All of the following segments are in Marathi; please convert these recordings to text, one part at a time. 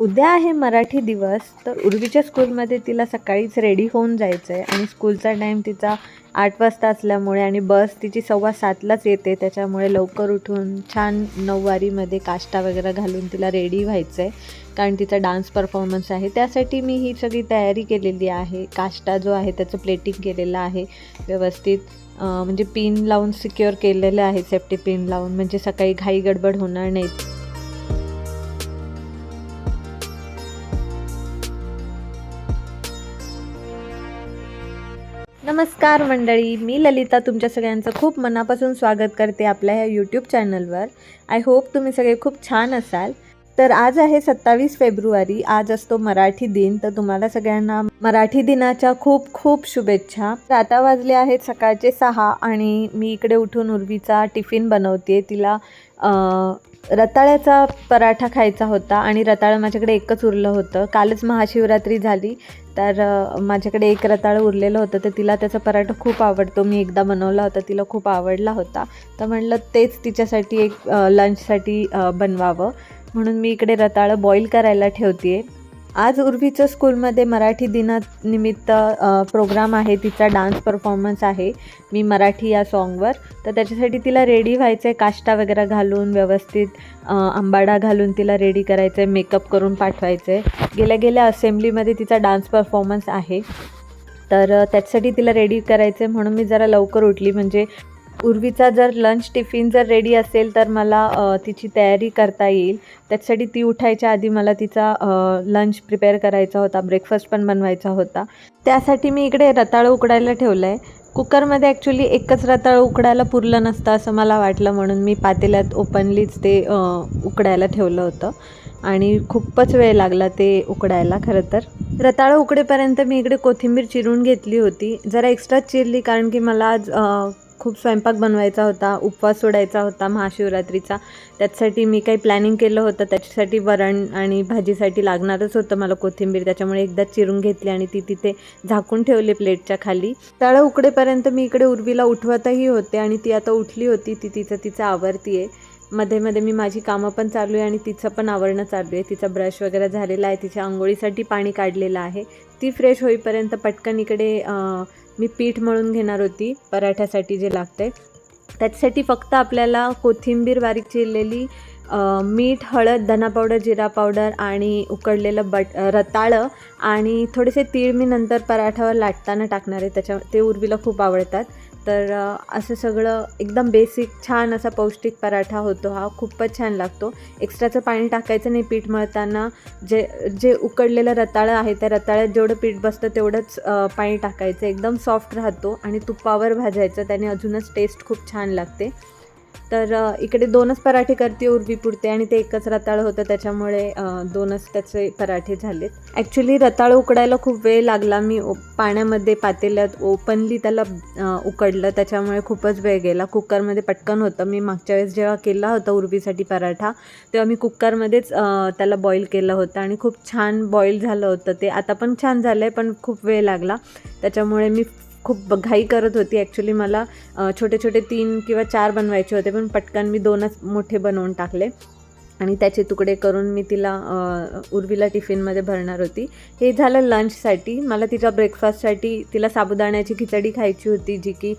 उद्या आहे मराठी दिवस तर उर्वीच्या स्कूलमध्ये तिला सकाळीच रेडी होऊन जायचं आहे आणि स्कूलचा टाईम तिचा आठ वाजता असल्यामुळे आणि बस तिची सव्वा सातलाच येते त्याच्यामुळे लवकर उठून छान नऊवारीमध्ये काष्टा वगैरे घालून तिला रेडी व्हायचं आहे कारण तिचा डान्स परफॉर्मन्स आहे. त्यासाठी मी ही सगळी तयारी केलेली आहे. काष्टा जो आहे त्याचं प्लेटिंग केलेलं आहे. व्यवस्थित म्हणजे पिन लावून सिक्युअर केलेलं आहे सेफ्टी पिन लावून. म्हणजे सकाळी घाई गडबड होणार नाही नमस्कार मंडळी मी ललिता तुमच्या सगळ्यांचं खूप मनापासून स्वागत करते आपल्या ह्या यूट्यूब चॅनलवर आय होप तुम्ही सगळे खूप छान असाल. तर आज आहे सत्तावीस फेब्रुवारी. आज असतो मराठी दिन. तर तुम्हाला सगळ्यांना मराठी दिनाच्या खूप खूप शुभेच्छा. तर आता वाजले आहेत सकाळचे सहा आणि मी इकडे उठून उर्वीचा टिफिन बनवते तिला रताळ्याचा पराठा खायचा होता आणि रताळं माझ्याकडे एकच उरलं होतं. कालच महाशिवरात्री झाली तर माझ्याकडे एक रताळं उरलेलं होतं. तर तिला त्याचा पराठा खूप आवडतो. मी एकदा बनवला होता तिला खूप आवडला होता. तर म्हणलं तेच तिच्यासाठी एक लंचसाठी बनवावं. म्हणून मी इकडे रताळं बॉईल करायला ठेवते आज उर्वीचं स्कूलमध्ये मराठी दिनानिमित्त प्रोग्राम आहे तिचा डान्स परफॉर्मन्स आहे. मी मराठी या सॉन्गवर तर त्याच्यासाठी तिला रेडी व्हायचं आहे काष्टा वगैरे घालून व्यवस्थित आंबाडा घालून तिला रेडी करायचं आहे मेकअप करून पाठवायचं आहे गेल्या गेल्या असेंब्लीमध्ये तिचा डान्स परफॉर्मन्स आहे. तर त्याच्यासाठी तिला रेडी करायचं आहे म्हणून मी जरा लवकर उठली. म्हणजे उर्वीचा जर लंच टिफिन जर रेडी असेल तर मला तिची तयारी करता येईल. त्याच्यासाठी ती उठायच्या आधी मला तिचा लंच प्रिपेअर करायचा होता ब्रेकफास्ट पण बनवायचा होता. त्यासाठी मी इकडे रताळं उकडायला ठेवलं आहे कुकरमध्ये ॲक्च्युली एकच रताळं उकडायला पुरलं नसतं असं मला वाटलं म्हणून मी पातेल्यात ओपनलीच ते उकडायला ठेवलं होतं. आणि खूपच वेळ लागला ते उकडायला खरं तर. रताळं उकडेपर्यंत मी इकडे कोथिंबीर चिरून घेतली होती. जरा एक्स्ट्राच चिरली कारण की मला आज खूप स्वयंपाक बनवायचा होता उपवास सोडायचा होता महाशिवरात्रीचा. त्याच्यासाठी मी काही प्लॅनिंग केलं होतं. त्याच्यासाठी वरण आणि भाजीसाठी लागणारच होतं मला कोथिंबीर. त्याच्यामुळे एकदा चिरून घेतली आणि ती तिथे झाकून ठेवली प्लेटच्या खाली. तळं उकडेपर्यंत मी इकडे उर्वीला उठवतही होते आणि ती आता उठली होती. ती तिचं तिचं आवरती आहे मध्ये मध्ये मी माझी कामं पण चालू आहे आणि तिचं पण आवरणं चालू आहे. तिचा ब्रश वगैरे झालेला आहे. तिच्या आंघोळीसाठी पाणी काढलेलं आहे. ती फ्रेश होईपर्यंत पटकन इकडे मी पीठ मळून घेणार होती पराठ्यासाठी जे लागते त्याच्यासाठी फक्त आपल्याला कोथिंबीर बारीक चिरलेली मीठ हळद धना पावडर जिरा पावडर आणि उकडलेलं बट रताळं आणि थोडेसे तीळ मी नंतर पराठ्यावर लाटताना टाकणार आहे. त्याच्या ते उर्वीला खूप आवडतात. तर असं सगळं एकदम बेसिक छान असा पौष्टिक पराठा होतो हा. खूपच छान लागतो. एक्स्ट्राचं पाणी टाकायचं नाही पीठ मळताना. जे जे उकडलेलं रताळं आहे त्या रताळ्यात जेवढं पीठ बसतं तेवढंच पाणी टाकायचं. एकदम सॉफ्ट राहतो आणि तुपावर भाजायचं. त्याने अजूनच टेस्ट खूप छान लागते. तर इकडे दोनच पराठे करते उर्वी पुरते आणि ते एकच रताळं होतं त्याच्यामुळे दोनच त्याचे पराठे झालेत. ॲक्च्युली रताळं उकडायला खूप वेळ लागला. मी पाण्यामध्ये पातेल्यात ओपनली त्याला उकडलं. त्याच्यामुळे खूपच वेळ गेला. कुकरमध्ये पटकन होतं. मी मागच्या वेळेस जेव्हा केला होता उर्वीसाठी पराठा तेव्हा मी कुकरमध्येच त्याला बॉईल केलं होतं आणि खूप छान बॉईल झालं होतं. ते आता पण छान झालं आहे पण खूप वेळ लागला. त्याच्यामुळे मी खूप घाई करत होती. ॲक्च्युली मला छोटे छोटे तीन किंवा चार बनवायचे होते पण पटकन मी दोनच मोठे बनवून टाकले. आणि त्याचे तुकडे करून मी तिला उर्वीला टिफिनमध्ये भरणार होती. हे झालं लंचसाठी मला तिच्या ब्रेकफास्टसाठी तिला साबुदाण्याची खिचडी खायची होती जी की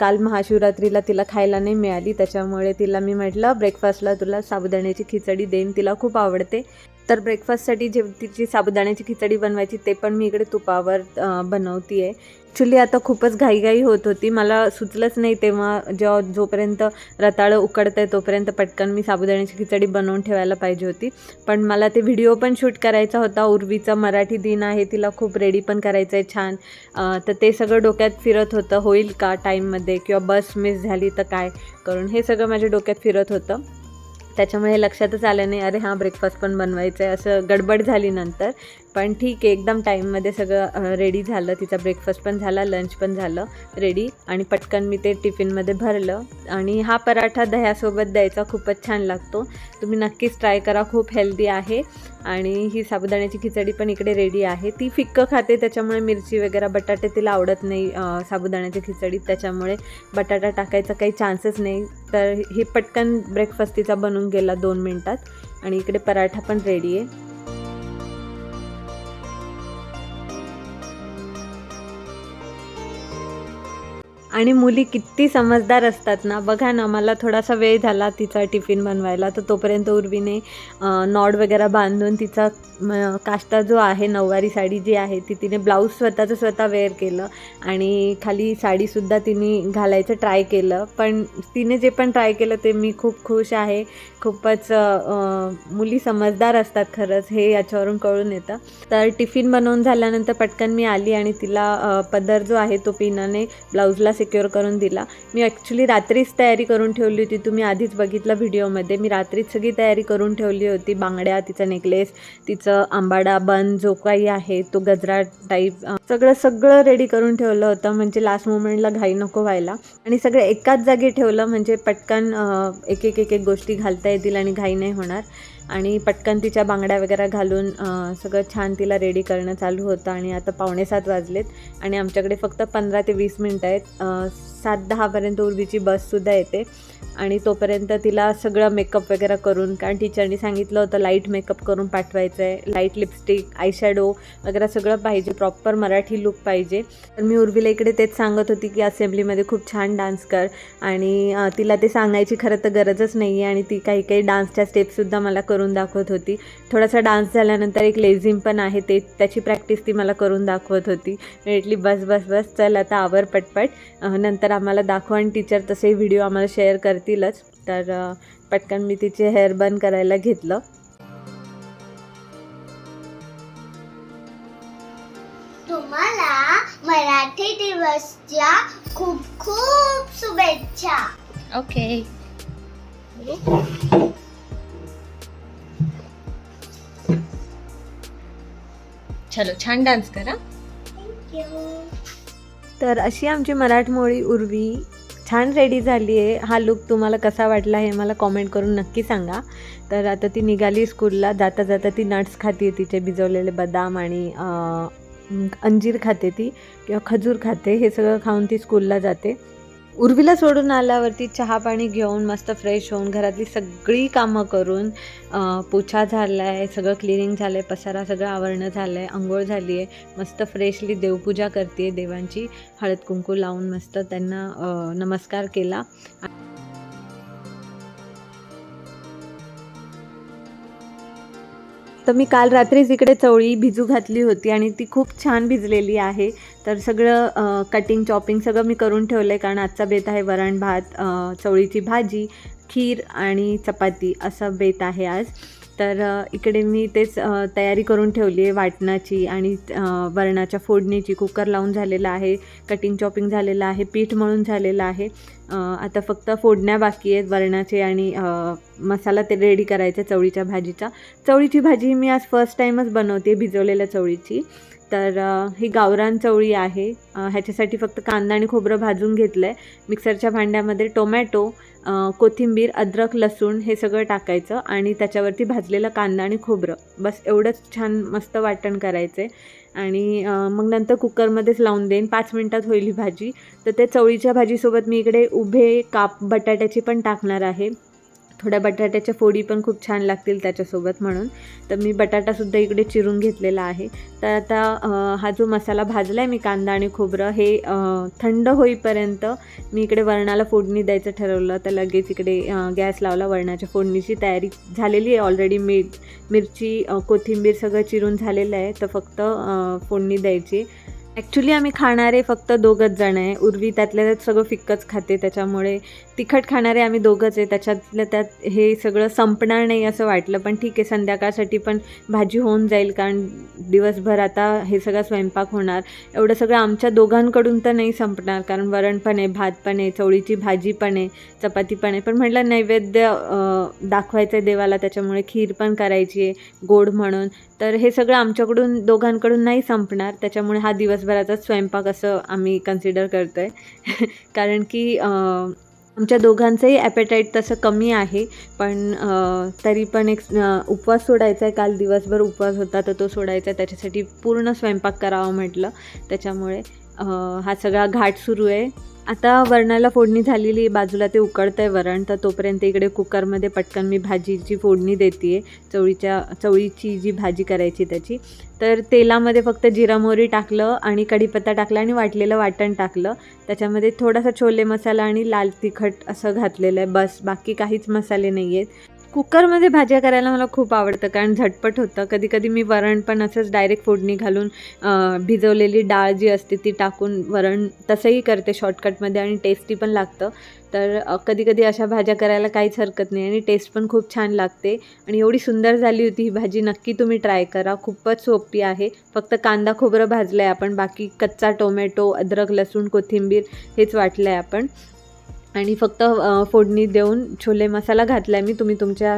काल महाशिवरात्रीला तिला खायला नाही मिळाली. त्याच्यामुळे तिला मी म्हटलं ब्रेकफास्टला तुला साबुदाण्याची खिचडी देईन. तिला खूप आवडते. तर ब्रेकफास्टसाठी जे तिची साबुदाण्याची खिचडी बनवायची ते पण मी इकडे तुपावर बनवती आहे ॲक्च्युली आता खूपच घाईघाई होत होती. मला सुचलंच नाही तेव्हा जेव्हा जोपर्यंत रताळं उकडत आहे तोपर्यंत पटकन मी साबुदाण्याची खिचडी बनवून ठेवायला पाहिजे होती. पण मला ते व्हिडिओ पण शूट करायचा होता. उर्वीचा मराठी दिन आहे तिला खूप रेडी पण करायचं आहे छान तर ते सगळं डोक्यात फिरत होतं. होईल का टाईममध्ये किंवा बस मिस झाली तर काय करून? हे सगळं माझ्या डोक्यात फिरत होतं. त्याच्यामुळे लक्षातच आलं नाही अरे हां ब्रेकफास्ट पण बनवायचं आहे असं गडबड झाली नंतर. पण ठीक आहे एकदम टाईममध्ये सगळं रेडी झालं. तिचा ब्रेकफास्ट पण झाला लंच पण झालं रेडी आणि पटकन मी ते टिफिनमध्ये भरलं. आणि हा पराठा दह्यासोबत द्यायचा खूपच छान लागतो. तुम्ही नक्कीच ट्राय करा खूप हेल्दी आहे. आणि ही साबुदाण्याची खिचडी पण इकडे रेडी आहे. ती फिक्कं खाते त्याच्यामुळे मिरची वगैरे बटाटे तिला आवडत नाही साबुदाण्याची खिचडी. त्याच्यामुळे बटाटा टाकायचा काही चान्सेस नाही. तर ही पटकन ब्रेकफास्ट तिचा बनून गेला दोन मिनटात. आणि इकडे पराठा पण रेडी आहे. आणि मुली किती समजदार असतात ना. बघा ना मला थोडासा वेळ झाला तिचा टिफिन बनवायला तर तोपर्यंत उर्वीने नॉड वगैरे बांधून तिचा काष्टा जो आहे नऊवारी साडी जी आहे ती तिने ब्लाऊज स्वतःचं स्वतः वेअर केलं आणि खाली साडीसुद्धा तिने घालायचं ट्राय केलं. पण तिने जे पण ट्राय केलं ते मी खूप खुश आहे. खूपच मुली समजदार असतात खरंच हे याच्यावरून कळून येतं. तर टिफिन बनवून झाल्यानंतर पटकन मी आली आणि तिला पदर जो आहे तो पिनाने ब्लाऊजला सिक्युअर करून दिला. मी ॲक्च्युली रात्रीच तयारी करून ठेवली होती. तुम्ही आधीच बघितलं व्हिडिओमध्ये. मी रात्रीच सगळी तयारी करून ठेवली होती. बांगड्या तिचा नेकलेस तिचं आंबाडा बन जो काही आहे तो गजरा टाईप सगळं सगळं रेडी करून ठेवलं होतं. म्हणजे लास्ट मोमेंटला घाई नको व्हायला. आणि सगळं एकाच जागी ठेवलं. म्हणजे पटकन एक एक एक एक गोष्टी घालता येतील आणि घाई नाही होणार. आणि पटकन तिच्या बांगड्या वगैरे घालून सगळं छान तिला रेडी करणं चालू होतं आणि आता पावणे सात वाजलेत आणि आमच्याकडे फक्त पंधरा ते वीस मिनटं आहेत. सात दहापर्यंत उर्वीची बससुद्धा येते. आणि तोपर्यंत तिला सगळं मेकअप वगैरे करून कारण टीचरनी सांगितलं होतं लाइट मेकअप करून पाठवायचं आहे लाइट लिपस्टिक आयशॅडो वगैरे सगळं पाहिजे प्रॉपर मराठी लुक पाहिजे. तर मी उर्वीला इकडे तेच सांगत होती की असेंब्लीमध्ये खूप छान डान्स कर. आणि तिला ते सांगायची खरं तर गरजच नाही आहे आणि ती काही काही डान्सच्या स्टेपसुद्धा मला करून दाखवत होती. थोडासा डान्स झाल्यानंतर एक लेझिम पण आहे ते त्याची प्रॅक्टिस ती मला करून दाखवत होती. मी म्हटली बस बस बस चल आता आवर पटपट. नंतर आम्हाला दाखव आणि टीचर तसे व्हिडिओ आम्हाला शेअर करते करतीलच तर पटकन मी तिचे हेअर बन करायला घेतलं. तुम्हाला मराठी दिवसच्या खूप खूप शुभेच्छा. ओके. चलो छान डान्स करा. तर अशी आमची मराठमोळी उर्वी छान रेडी झाली आहे. हा लुक तुम्हाला कसा वाटला हे मला कॉमेंट करून नक्की सांगा. तर आता ती निघाली स्कूलला जाता जाता ती नट्स खाते तिचे भिजवलेले बदाम आणि अंजीर खाते ती किंवा खजूर खाते. हे सगळं खाऊन ती स्कूलला जाते. उर्वीला सोडून आल्यावरती चहा पाणी घेऊन मस्त फ्रेश होऊन घरातली सगळी कामं करून पोछा झाला आहे सगळं क्लिनिंग झालं आहे पसारा सगळं आवरणं झालं आहे आंघोळ झाली आहे मस्त फ्रेशली देवपूजा करते देवांची हळद कुंकू लावून मस्त त्यांना नमस्कार केला. तर मी काल रात्रीच इकडे चवळी भिजू घातली होती आणि ती खूप छान भिजलेली आहे. तर सगळं कटिंग चॉपिंग सगळं मी करून ठेवलं आहे कारण आजचा बेत आहे वरण भात चवळीची भाजी खीर आणि चपाती असा बेत आहे आज. तर इकडे मी तेच तयारी करून ठेवली आहे वाटणाची आणि वरणाच्या फोडणीची. कुकर लावून झालेलं आहे कटिंग चॉपिंग झालेलं आहे पीठ मळून झालेलं आहे. आता फक्त फोडण्या बाकी आहेत वरणाचे आणि मसाला ते रेडी करायचा चवळीच्या भाजीचा. चवळीची भाजी मी आज फर्स्ट टाईमच बनवते भिजवलेल्या चवळीची. तर ही गावरान चवळी आहे. ह्याच्यासाठी फक्त कांदा आणि खोबरं भाजून घेतलं आहे मिक्सरच्या भांड्यामध्ये टोमॅटो कोथिंबीर अद्रक लसूण हे सगळं टाकायचं आणि त्याच्यावरती भाजलेलं कांदा आणि खोबरं. बस एवढंच छान मस्त वाटण करायचं आहे आणि मग नंतर कुकरमध्येच लावून देईन. पाच मिनटात होईल ही भाजी. तर त्या चवळीच्या भाजीसोबत मी इकडे उभे काप बटाट्याची पण टाकणार आहे. थोड्या बटाट्याच्या फोडी पण खूप छान लागतील त्याच्यासोबत म्हणून. तर मी बटाटासुद्धा इकडे चिरून घेतलेला आहे. तर आता हा जो मसाला भाजला आहे मी कांदा आणि खोबरं हे थंड होईपर्यंत मी इकडे वरणाला फोडणी द्यायचं ठरवलं. तर लगेच इकडे गॅस लावला वरणाच्या फोडणीची तयारी झालेली आहे ऑलरेडी मीठ मिरची कोथिंबीर सगळं चिरून झालेलं आहे. तर फक्त फोडणी द्यायची. ॲक्च्युली आम्ही खाणारे फक्त दोघंच जण आहे. उर्वी त्यातल्या त्यात सगळं फिक्कच खाते. त्याच्यामुळे तिखट खाणारे आम्ही दोघंच आहे त्याच्यातल्या त्यात हे सगळं संपणार नाही असं वाटलं पण ठीक आहे संध्याकाळसाठी पण भाजी होऊन जाईल कारण दिवसभर आता हे सगळं स्वयंपाक होणार. एवढं सगळं आमच्या दोघांकडून तर नाही संपणार कारण वरण पण आहे भात पण आहे चवळीची भाजी पण आहे चपाती पण आहे पण म्हटलं नैवेद्य दाखवायचं आहे देवाला त्याच्यामुळे खीर पण करायची आहे गोड म्हणून. तर हे सगळं आमच्याकडून दोघांकडून नाही संपणार त्याच्यामुळे हा दिवसभराचा स्वयंपाक असं आम्ही कन्सिडर करतो आहे कारण की आमच्या दोघांचंही ॲपेटाईट तसं कमी आहे पण तरी पण एक उपवास सोडायचा आहे. काल दिवसभर उपवास होता तर तो सोडायचा आहे. त्याच्यासाठी पूर्ण स्वयंपाक करावा म्हटलं. त्याच्यामुळे हा सगळा घाट सुरू आहे. आता वरणाला फोडणी झालेली बाजूला ते उकळतं आहे वरण. तर तोपर्यंत इकडे कुकरमध्ये पटकन मी भाजीची फोडणी देते आहे चवळीच्या चवळीची जी भाजी करायची त्याची. तर तेलामध्ये फक्त जिरा मोहरी टाकलं आणि कढीपत्ता टाकला आणि वाटलेलं वाटण टाकलं. त्याच्यामध्ये थोडासा छोले मसाला आणि लाल तिखट असं घातलेलं आहे. बस बाकी काहीच मसाले नाही आहेत कुकरमध्ये भाज्या करायला मला खूप आवडतं कारण झटपट होतं. कधी कधी मी वरण पण असंच डायरेक्ट फोडणी घालून भिजवलेली डाळ जी असते ती टाकून वरण तसंही करते शॉर्टकटमध्ये आणि टेस्टी पण लागतं. तर कधी कधी अशा भाज्या करायला काहीच हरकत नाही आणि टेस्ट पण खूप छान लागते. आणि एवढी सुंदर झाली होती ही भाजी नक्की तुम्ही ट्राय करा. खूपच सोपी आहे. फक्त कांदा खोबरं भाजलं आहे आपण बाकी कच्चा टोमॅटो अद्रक लसूण कोथिंबीर हेच वाटलं आहे आपण. आणि फक्त फोडणी देऊन छोले मसाला घातला आहे मी तुम्ही तुमच्या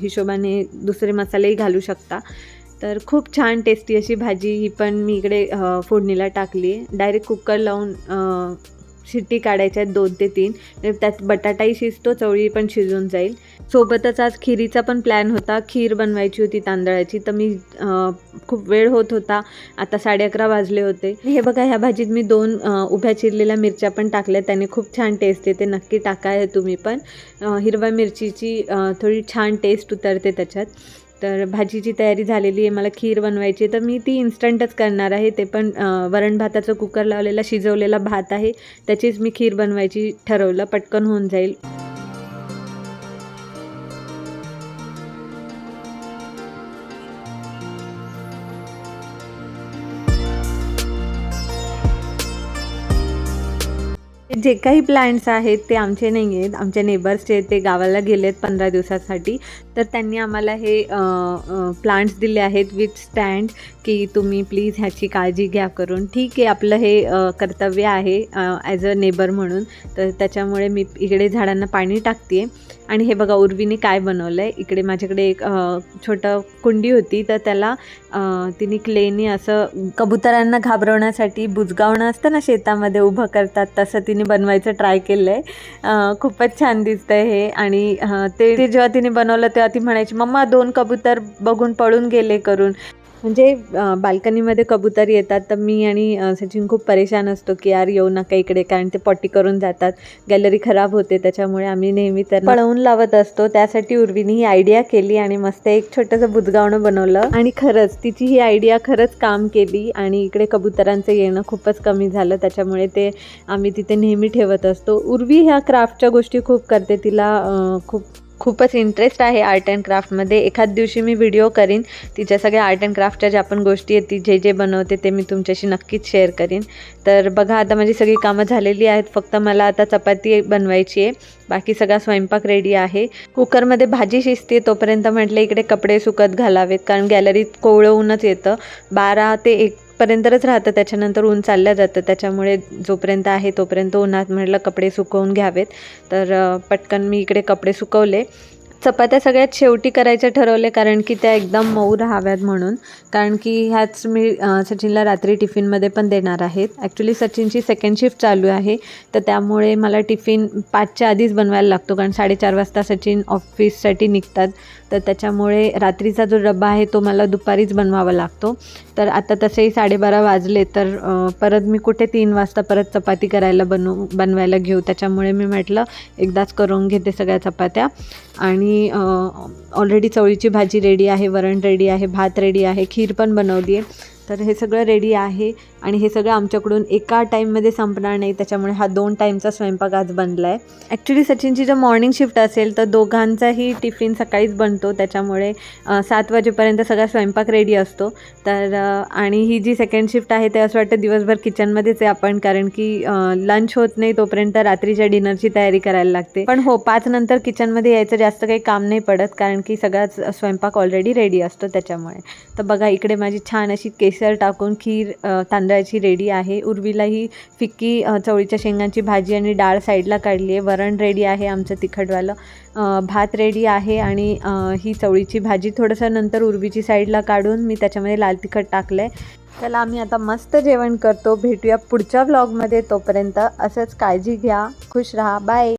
हिशोबाने दुसरे मसालेही घालू शकता. तर खूप छान टेस्टी अशी भाजी ही पण मी इकडे फोडणीला टाकली आहे डायरेक्ट कुकर लावून शिट्टी काढायच्या आहेत दोन ते तीन. म्हणजे त्यात बटाटाही शिजतो चवळी पण शिजून जाईल. सोबतच आज खिरीचा पण प्लॅन होता. खीर बनवायची होती तांदळाची तर मी खूप वेळ होत होता. आता साडे अकरा वाजले होते. हे बघा ह्या भाजीत मी दोन उभ्या चिरलेल्या मिरच्या पण टाकल्या. त्याने खूप छान टेस्ट येते. नक्की टाकाय तुम्ही पण. हिरव्या मिरचीची थोडी छान टेस्ट उतरते त्याच्यात. तर भाजीची तयारी झालेली आहे मला खीर बनवायची आहे. तर मी ती इन्स्टंटच करणार आहे. ते पण वरण भाताचं कुकर लावलेला शिजवलेला भात आहे. त्याचीच मी खीर बनवायची ठरवलं पटकन होऊन जाईल. जे काही प्लांट्स आहेत ते आमचे नाही आहेत आमच्या नेबर्सचे ते गावाला गेले आहेत पंधरा दिवसासाठी. तर त्यांनी आम्हाला हे प्लांट्स दिले आहेत विथ स्टँड की तुम्ही प्लीज ह्याची काळजी घ्या करून. ठीक आहे आपलं हे कर्तव्य आहे ॲज अ नेबर म्हणून. तर त्याच्यामुळे मी इकडे झाडांना पाणी टाकते आणि हे बघा उर्वीने काय बनवलं आहे इकडे माझ्याकडे एक छोटं कुंडी होती. तर त्याला तिने क्लेनी असं कबुतरांना घाबरवण्यासाठी बुजगावणं असतं ना शेतामध्ये उभं करतात तसं तिने बनवायचं ट्राय केलं आहे खूपच छान दिसतं हे. आणि ते ते जेव्हा तिने बनवलं तेव्हा ती म्हणायची मम्मा दोन कबूतर बघून पळून गेले करून. म्हणजे बाल्कनीमध्ये कबूतर येतात तर मी आणि सचिन खूप परेशान असतो की यार येऊ नका इकडे कारण ते पॉटी करून जातात. गॅलरी खराब होते त्याच्यामुळे आम्ही नेहमी त्यांना पळवून लावत असतो. त्यासाठी उर्वीने ही आयडिया केली आणि मस्त एक छोटंसं बुजगावणं बनवलं. आणि खरंच तिची ही आयडिया खरंच काम केली आणि इकडे कबुतरांचं येणं खूपच कमी झालं. त्याच्यामुळे ते आम्ही तिथे नेहमी ठेवत असतो. उर्वी ह्या क्राफ्टच्या गोष्टी खूप करते. तिला खूप खूपच इंटरेस्ट आहे आर्ट अँड क्राफ्टमध्ये एखाद दिवशी मी व्हिडिओ करीन तिच्या सगळ्या आर्ट अँड क्राफ्टच्या ज्या पण गोष्टी आहेत ती जे जे बनवते ते मी तुमच्याशी नक्कीच शेअर करीन. तर बघा आता माझी सगळी कामं झालेली आहेत फक्त मला आता चपाती बनवायची आहे. बाकी सगळा स्वयंपाक रेडी आहे. कुकरमध्ये भाजी शिजते तोपर्यंत म्हटलं इकडे कपडे सुकत घालावेत कारण गॅलरीत कोवळं ऊनच येतं. बारा ते एक पर्यंतच राहतं त्याच्यानंतर ऊन चाललं जातं. त्याच्यामुळे जोपर्यंत आहे तोपर्यंत उन्हात म्हटलं कपडे सुकवून घ्यावेत. तर पटकन मी इकडे कपडे सुकवले. चपात्या सगळ्यात शेवटी करायच्या ठरवले कारण की त्या एकदम मऊ राहाव्यात म्हणून. कारण की ह्याच मी सचिनला रात्री टिफिनमध्ये पण देणार आहेत. ॲक्च्युली सचिनची सेकंड शिफ्ट चालू आहे. तर त्यामुळे मला टिफिन पाचच्या आधीच बनवायला लागतो. कारण साडेचार वाजता सचिन ऑफिससाठी निघतात. तर त्याच्यामुळे रात्रीचा जो डब्बा आहे तो मला दुपारीच बनवावा लागतो. तर आता तसेही साडेबारा वाजले तर परत मी कुठे तीन वाजता परत चपाती करायला बनवू बनवायला घेऊ. त्याच्यामुळे मी म्हटलं एकदाच करून घेते सगळ्या चपात्या. आणि ऑलरेडी चवळीची भाजी रेडी आहे वरण रेडी आहे भात रेडी आहे खीर पण बनवली आहे तर हे सगळं रेडी आहे आणि हे सगळं आमच्याकडून एका टाईममध्ये संपणार नाही. त्याच्यामुळे हा दोन टाईमचा स्वयंपाक आज बनला आहे ॲक्च्युली सचिनची जर मॉर्निंग शिफ्ट असेल तर दोघांचाही टिफिन सकाळीच बनतो. त्याच्यामुळे सात वाजेपर्यंत सगळा स्वयंपाक रेडी असतो. तर आणि ही जी सेकंड शिफ्ट आहे ते असं वाटतं दिवसभर किचनमध्येच आहे आपण. कारण की लंच होत नाही तोपर्यंत रात्रीच्या डिनरची तयारी करायला लागते. पण हो पाच नंतर किचनमध्ये यायचं जास्त काही काम नाही पडत. कारण की सगळाच स्वयंपाक ऑलरेडी रेडी असतो त्याच्यामुळे. तर बघा इकडे माझी छान अशी केस मिक्सर टाकून खीर तांदळाची रेडी आहे. उर्वीला ही फिक्की चवळीच्या शेंगांची भाजी आणि डाळ साईडला काढली आहे. वरण रेडी आहे आमचं तिखटवालं. भात रेडी आहे आणि ही चवळीची भाजी थोडंसं नंतर उर्वीची साईडला काढून मी त्याच्यामध्ये लाल तिखट टाकलं आहे त्याला आम्ही आता मस्त जेवण करतो. भेटूया पुढच्या व्लॉगमध्ये तोपर्यंत असंच काळजी घ्या खुश राहा. बाय